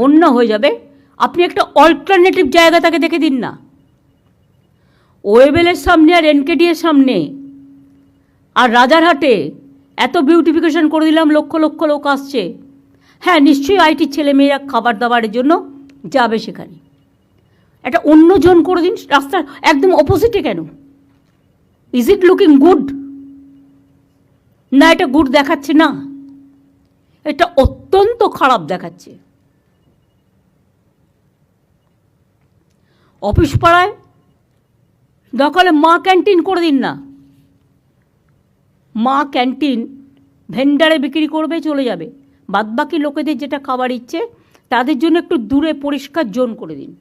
বন্যা হয়ে যাবে। আপনি একটা অল্টারনেটিভ জায়গা তাকে দেখে দিন না। ওয়েবেলের সামনে আর এনকেডি এর সামনে আর রাজারহাটে এত বিউটিফিকেশন করে দিলাম, লক্ষ লক্ষ লোক আসছে। হ্যাঁ নিশ্চয়ই আইটির ছেলেমেয়েরা খাবার দাবারের জন্য যাবে সেখানে। একটা অন্য জন করে দিন রাস্তার একদম অপোজিটে কেন? ইজ ইট লুকিং গুড না, এটা গুড দেখাচ্ছে না। এটা অত্যন্ত খারাপ দেখাচ্ছে। অফিস পাড়ায় দরকারে মা ক্যান্টিন করে দিন না। মা ক্যান্টিন ভেন্ডারে বিক্রি করবে, চলে যাবে। বাদবাকি লোকেদের যেটা খাবার ইচ্ছে, তাদের জন্য একটু দূরে পরিষ্কার জোন করে দিন।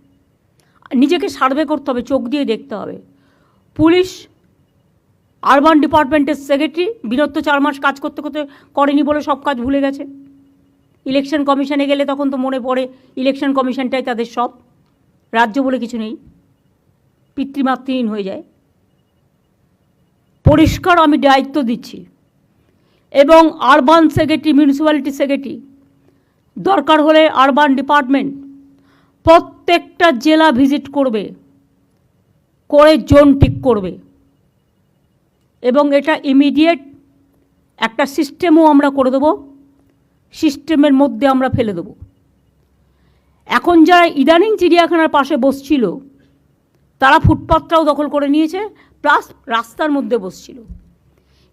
নিজেকে সার্ভে করতে হবে, চোখ দিয়ে দেখতে হবে। পুলিশ, আরবান ডিপার্টমেন্টের সেক্রেটারি বিরত চার মাস কাজ করতে করতে করেনি বলে সব কাজ ভুলে গেছে। ইলেকশন কমিশনে গেলে তখন তো মনে পড়ে, ইলেকশন কমিশনটাই তাদের সব। রাজ্য বলে কিছু নেই, পিতৃমাতৃহীন হয়ে যায়। পরিষ্কার আমি দায়িত্ব দিচ্ছি। এবং আরবান সেক্রেটারি মিউনিসিপ্যালিটি সেক্রেটারি দরকার হলে আরবান ডিপার্টমেন্ট প্রত্যেকটা জেলা ভিজিট করবে, করে জোন ঠিক করবে। এবং এটা ইমিডিয়েট একটা সিস্টেমও আমরা করে দেবো সিস্টেমের মধ্যে আমরা ফেলে দেবো। এখন যারা ইদানিং চিড়িয়াখানার পাশে বসছিল, তারা ফুটপাথটাও দখল করে নিয়েছে প্লাস রাস্তার মধ্যে বসছিল।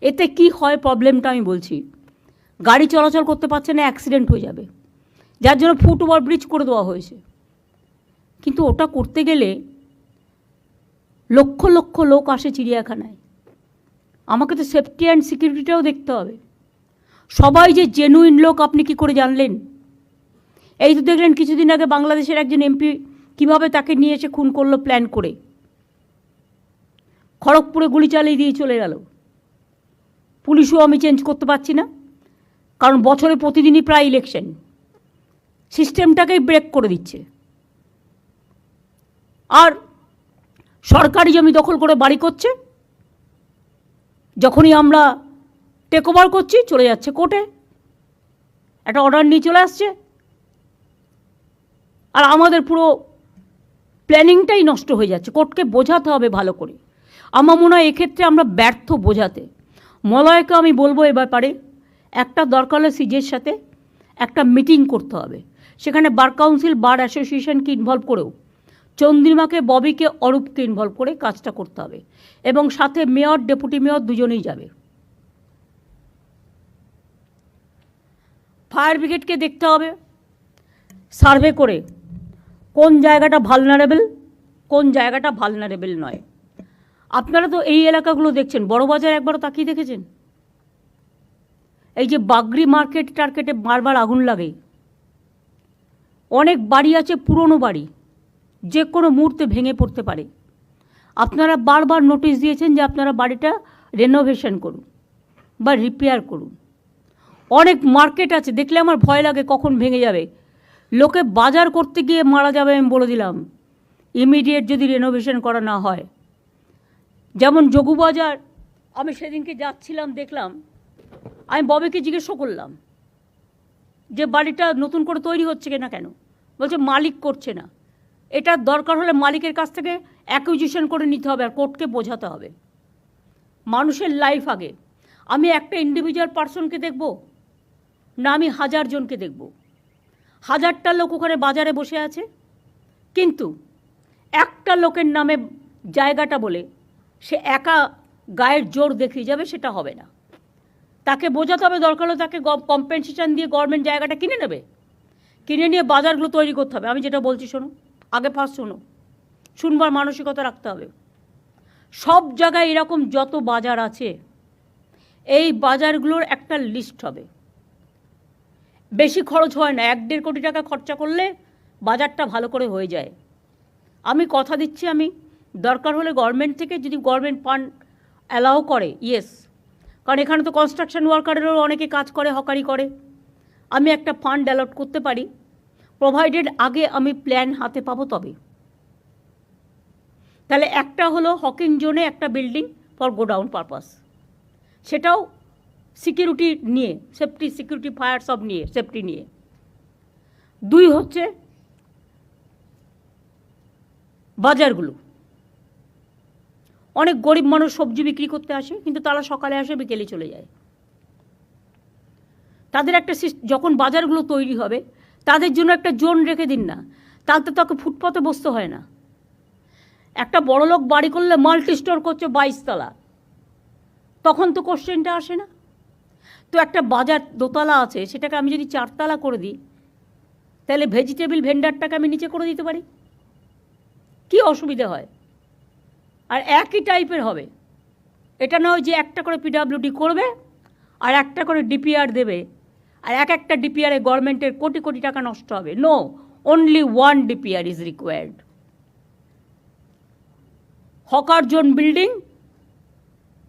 এতে কি হয় প্রবলেমটা আমি বলছি। গাড়ি চলাচল করতে পারছে না অ্যাক্সিডেন্ট হয়ে যাবে। যার জন্য ফুট ওভার ব্রিজ করে দেওয়া হয়েছে। কিন্তু ওটা করতে গেলে লক্ষ লক্ষ লোক আসে চিড়িয়াখানায়। আমাকে তো সেফটি অ্যান্ড সিকিউরিটিটাও দেখতে হবে। সবাই যে জেনুইন লোক, আপনি কি করে জানলেন? এই তো দেখলেন কিছুদিন আগে বাংলাদেশের একজন এমপি কীভাবে তাকে নিয়ে এসে খুন করল প্ল্যান করে। খড়গপুরে গুলি চালিয়ে দিয়ে চলে গেল। পুলিশও আমি চেঞ্জ করতে পারছি না, কারণ বছরে প্রতিদিনই প্রায় ইলেকশন সিস্টেমটাকেই ব্রেক করে দিচ্ছে। আর সরকারি জমি দখল করে বাড়ি করছে। যখনই আমরা টেক ওভার করছি, চলে যাচ্ছে কোর্টে একটা অর্ডার নিয়ে চলে আসছে। আর আমাদের পুরো প্ল্যানিংটাই নষ্ট হয়ে যাচ্ছে। কোর্টকে বোঝাতে হবে ভালো করে। আমার মনে হয় এক্ষেত্রে আমরা ব্যর্থ বোঝাতে। মলয়কে আমি বলব এ ব্যাপারে, একটা দরকার হলে সিজের সাথে একটা মিটিং করতে হবে। সেখানে বার কাউন্সিল, বার অ্যাসোসিয়েশনকে ইনভলভ করেও, চন্দ্রিমাকে, ববিকে, অরূপকে ইনভলভ করে কাজটা করতে হবে। এবং সাথে মেয়র, ডেপুটি মেয়র দুজনেই যাবে। ফায়ার ব্রিগেডকে দেখতে হবে। সার্ভে করে কোন জায়গাটা ভালনারেবল কোন জায়গাটা ভালনারেবল নয়। আপনারা তো এই এলাকাগুলো দেখছেন বড়বাজার একবারও তাকিয়ে দেখেছেন? এই যে বাগরি মার্কেট টার্কেটে বারবার আগুন লাগে। অনেক বাড়ি আছে, পুরনো বাড়ি, যে কোনো মুহূর্তে ভেঙে পড়তে পারে। আপনারা বারবার নোটিশ দিয়েছেন যে আপনারা বাড়িটা রেনোভেশন করুন বা রিপেয়ার করুন। অনেক মার্কেট আছে, দেখলে আমার ভয় লাগে কখন ভেঙে যাবে। লোকে বাজার করতে গিয়ে মারা যাবে আমি বলে দিলাম। ইমিডিয়েট যদি রেনোভেশন করা না হয়। যেমন যোগুবাজার আমি সেদিনকে যাচ্ছিলাম, দেখলাম। আমি ববেকে জিজ্ঞেস করলাম যে, বাড়িটা নতুন করে তৈরি হচ্ছে কিনা কেন? বলছে, মালিক করছে না। এটার দরকার হলে মালিকের কাছ থেকে অ্যাকুইজিশন করে নিতে হবে আর কোর্টকে বোঝাতে হবে। মানুষের লাইফ আগে। আমি একটা ইন্ডিভিজুয়াল পার্সনকে দেখব না, আমি হাজার জনকে দেখব। হাজারটা লোক ওখানে বাজারে বসে আছে। কিন্তু একটা লোকের নামে জায়গাটা বলে সে একা গায়ের জোর দেখিয়ে যাবে সেটা হবে না। তাকে বোঝাতে হবে, দরকার হলে তাকে কম্পেনসেশন দিয়ে গভর্নমেন্ট জায়গাটা কিনে নেবে। কিনে নিয়ে বাজারগুলো তৈরি করতে হবে। আমি যেটা বলছি শোনো, আগে ফার্স্ট শোনো। শুনবার মানসিকতা রাখতে হবে। সব জায়গায় এরকম যত বাজার আছে, এই বাজারগুলোর একটা লিস্ট হবে। বেশি খরচ হয় না, এক দেড় কোটি টাকা খরচা করলে বাজারটা ভালো করে হয়ে যায়। আমি কথা দিচ্ছি, আমি দরকার হলে গভর্নমেন্ট থেকে যদি গভর্নমেন্ট ফান্ড অ্যালাউ করে ইয়েস কারণ এখানে তো কনস্ট্রাকশন ওয়ার্কারেরও অনেকে কাজ করে, হকারি করে। আমি একটা ফান্ড অ্যালট করতে পারি প্রোভাইডেড আগে আমি প্ল্যান হাতে পাবো তবে। তাহলে একটা হলো হকিং জোনে একটা বিল্ডিং ফর গোডাউন পারপাস সেটাও সিকিউরিটি নিয়ে, সেফটি, সিকিউরিটি, ফায়ার সব নিয়ে, সেফটি নিয়ে। দুই হচ্ছে বাজারগুলো। অনেক গরিব মানুষ সবজি বিক্রি করতে আসে, কিন্তু তারা সকালে আসে, বিকেলে চলে যায়। তাদের একটা যখন বাজারগুলো তৈরি হবে, তাদের জন্য একটা জোন রেখে দিন না। তাতে তাকে ফুটপাতে বসতে হয় না। একটা বড়লোক বাড়ি করলে মাল্টি স্টোর করছে বাইশতলা। তখন তো কোশ্চেনটা আসে না। তো একটা বাজার দোতলা আছে, সেটাকে আমি যদি চারতলা করে দিই, তাহলে ভেজিটেবল ভেন্ডারটাকে আমি নিচে করে দিতে পারি? কি অসুবিধা হয়? আর একই টাইপের হবে। এটা নয় যে একটা করে পিডাব্লিউডি করবে আর একটা করে ডিপিআর দেবে আর এক একটা ডিপিআরে গভর্নমেন্টের কোটি কোটি টাকা নষ্ট হবে। No only one DPR is required hawker zone building